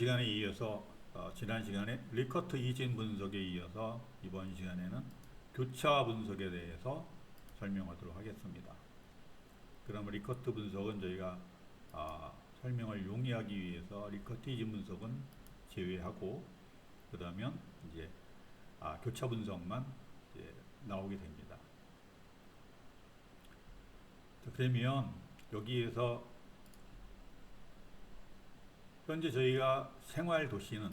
시간에 이어서 어, 지난 시간에 리커트 이진 분석에 이어서 이번 시간에는 교차 분석에 대해서 설명하도록 하겠습니다. 그러면 리커트 분석은 저희가 아, 설명을 용이하기 위해서 리커트 이진 분석은 제외하고 그다음에 이제 아, 교차 분석만 이제 나오게 됩니다. 자, 그러면 여기에서 현재 저희가 생활 도시는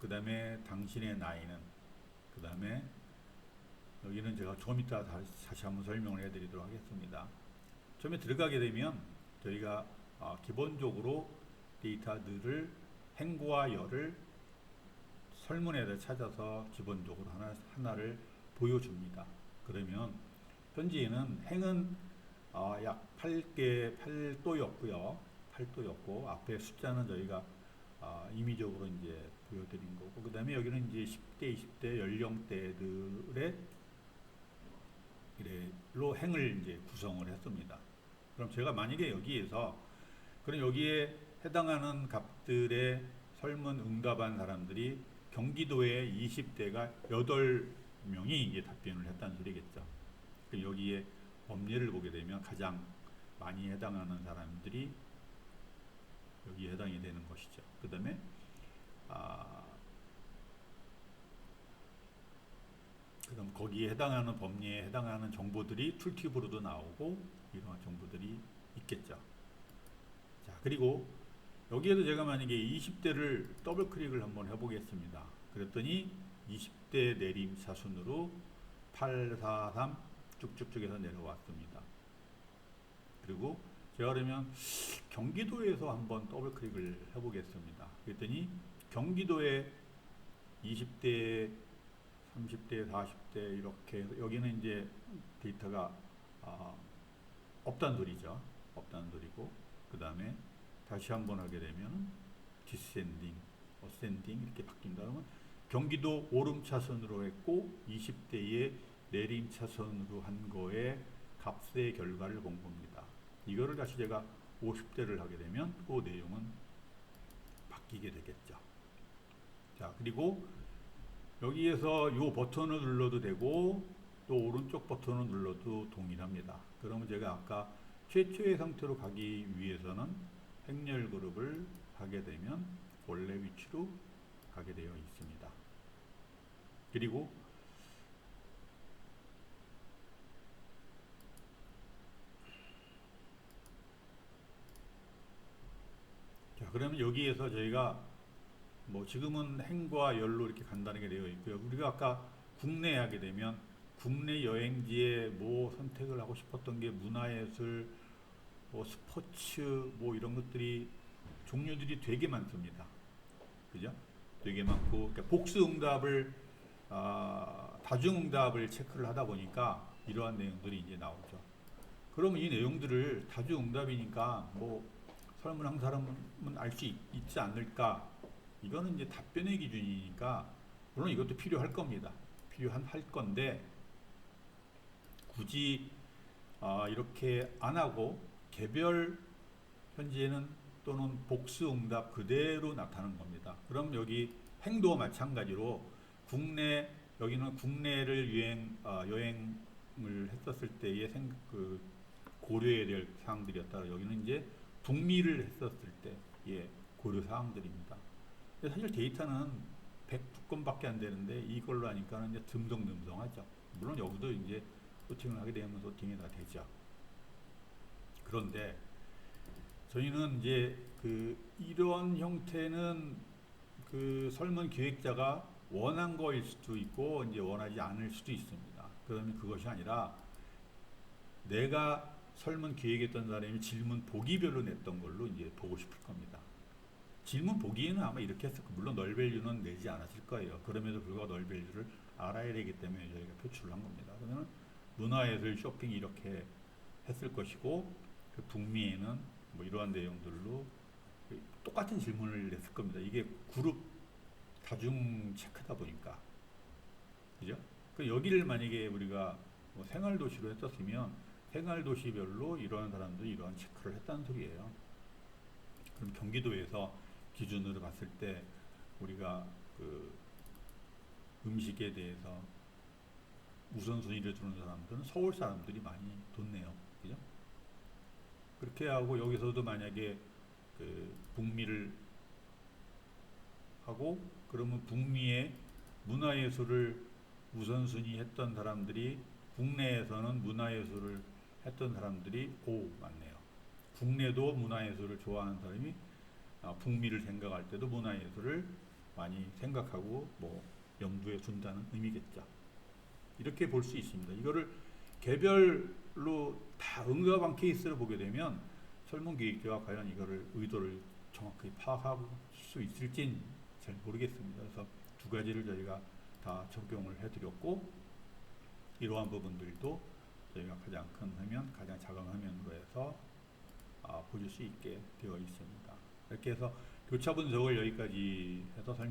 그 다음에 당신의 나이는 그 다음에 여기는 제가 좀 이따 다시, 한번 설명을 해드리도록 하겠습니다. 처음에 들어가게 되면 저희가 아, 기본적으로 데이터들을 행과 열을 설문에다 찾아서 기본적으로 하나, 하나를 보여줍니다. 그러면 현재는 행은 아, 약 8개, 8도였고요. 8도였고 앞에 숫자는 저희가 아, 임의적으로 이제 보여드린 거고 그 다음에 여기는 이제 10대, 20대 연령대들의 이래로 행을 이제 구성을 했습니다. 그럼 제가 만약에 여기에서 그럼 여기에 해당하는 값들의 설문 응답한 사람들이 경기도의 20대가 8명이 이제 답변을 했다는 소리겠죠. 여기에 범례를 보게 되면 가장 많이 해당하는 사람들이 여기에 해당이 되는 것이죠. 그 다음에 아, 그다음 거기에 해당하는 법리에 해당하는 정보들이 툴팁으로도 나오고 이러한 정보들이 있겠죠. 자 그리고 여기에도 제가 만약에 20대를 더블 클릭을 한번 해보겠습니다. 그랬더니 20대 내림차 순으로 843 쭉쭉쭉 해서 내려왔습니다. 그리고 그러면 경기도에서 한번 더블 클릭을 해보겠습니다. 그랬더니 경기도의 20대, 30대, 40대 이렇게 여기는 이제 데이터가 아, 업단돌이죠. 업단돌이고 그 다음에 다시 한번 하게 되면 디센딩, 어센딩 이렇게 바뀐다 그러면 경기도 오름 차선으로 했고 20대의 내림 차선으로 한 거에 값의 결과를 본 겁니다. 이거를 다시 제가 50대를 하게 되면 그 내용은 바뀌게 되겠죠. 자, 그리고 여기에서 이 버튼을 눌러도 되고 또 오른쪽 버튼을 눌러도 동일합니다. 그러면 제가 아까 최초의 상태로 가기 위해서는 행렬 그룹을 하게 되면 원래 위치로 가게 되어 있습니다. 그리고 자, 그러면 여기에서 저희가 뭐 지금은 행과 열로 이렇게 간단하게 되어 있고요. 우리가 아까 국내 하게 되면 국내 여행지에 뭐 선택을 하고 싶었던 게 문화예술, 뭐 스포츠, 뭐 이런 것들이 종류들이 되게 많습니다. 그죠? 되게 많고 그러니까 복수응답을 아, 다중응답을 체크를 하다 보니까 이러한 내용들이 이제 나오죠. 그러면 이 내용들을 다중응답이니까 뭐 설문 한 사람은 알 수 있지 않을까? 이거는 이제 답변의 기준이니까 물론 이것도 필요할 겁니다. 필요한 할 건데 굳이 아, 이렇게 안 하고 개별 현재는 또는 복수 응답 그대로 나타나는 겁니다. 그럼 여기 행도 마찬가지로 국내 여기는 국내를 유행 아, 여행을 했었을 때의 생, 그 고려해야 될 사항들이었다. 여기는 이제 북미를 했었을 때 예, 고려 사항들입니다. 사실 데이터는 102건밖에 안 되는데 이걸로 하니까는 이제 듬성듬성하죠. 물론 여기도 이제 소팅을 하게 되면 소팅이 다 되죠. 그런데 저희는 이제 그 이런 형태는 그 설문 기획자가 원한 거일 수도 있고 이제 원하지 않을 수도 있습니다. 그러면 그것이 아니라 내가 설문 기획했던 사람이 질문 보기별로 냈던 걸로 이제 보고 싶을 겁니다. 질문 보기에는 아마 이렇게 했을 거 물론 널밸류는 내지 않았을 거예요. 그럼에도 불구하고 널밸류를 알아야 되기 때문에 저희가 표출을 한 겁니다. 그러면 문화예술 쇼핑 이렇게 했을 것이고 그 북미에는 뭐 이러한 내용들로 똑같은 질문을 냈을 겁니다. 이게 그룹 다중 체크다 보니까 그죠? 그 여기를 만약에 우리가 뭐 생활 도시로 했었으면 생활 도시별로 이러한 사람들이 이러한 체크를 했다는 소리예요. 그럼 경기도에서 기준으로 봤을 때 우리가 그 음식에 대해서 우선순위를 두는 사람들은 서울 사람들이 많이 뒀네요. 그죠? 그렇게 하고 여기서도 만약에 그 북미를 하고 그러면 북미의 문화예술을 우선순위 했던 사람들이 국내에서는 문화예술을 했던 사람들이 오 맞네요. 국내도 문화예술을 좋아하는 사람이 아, 북미를 생각할 때도 문화예술을 많이 생각하고 뭐 염두에 둔다는 의미겠죠. 이렇게 볼 수 있습니다. 이거를 개별로 다 응답한 케이스를 보게 되면 설문기획자가 과연 이거를 의도를 정확히 파악할 수 있을진 잘 모르겠습니다. 그래서 두 가지를 저희가 다 적용을 해드렸고 이러한 부분들도 저희가 가장 큰 화면, 가장 작은 화면으로 해서 아, 보실 수 있게 되어 있습니다. 이렇게 해서 교차 분석을 여기까지 해서 설명.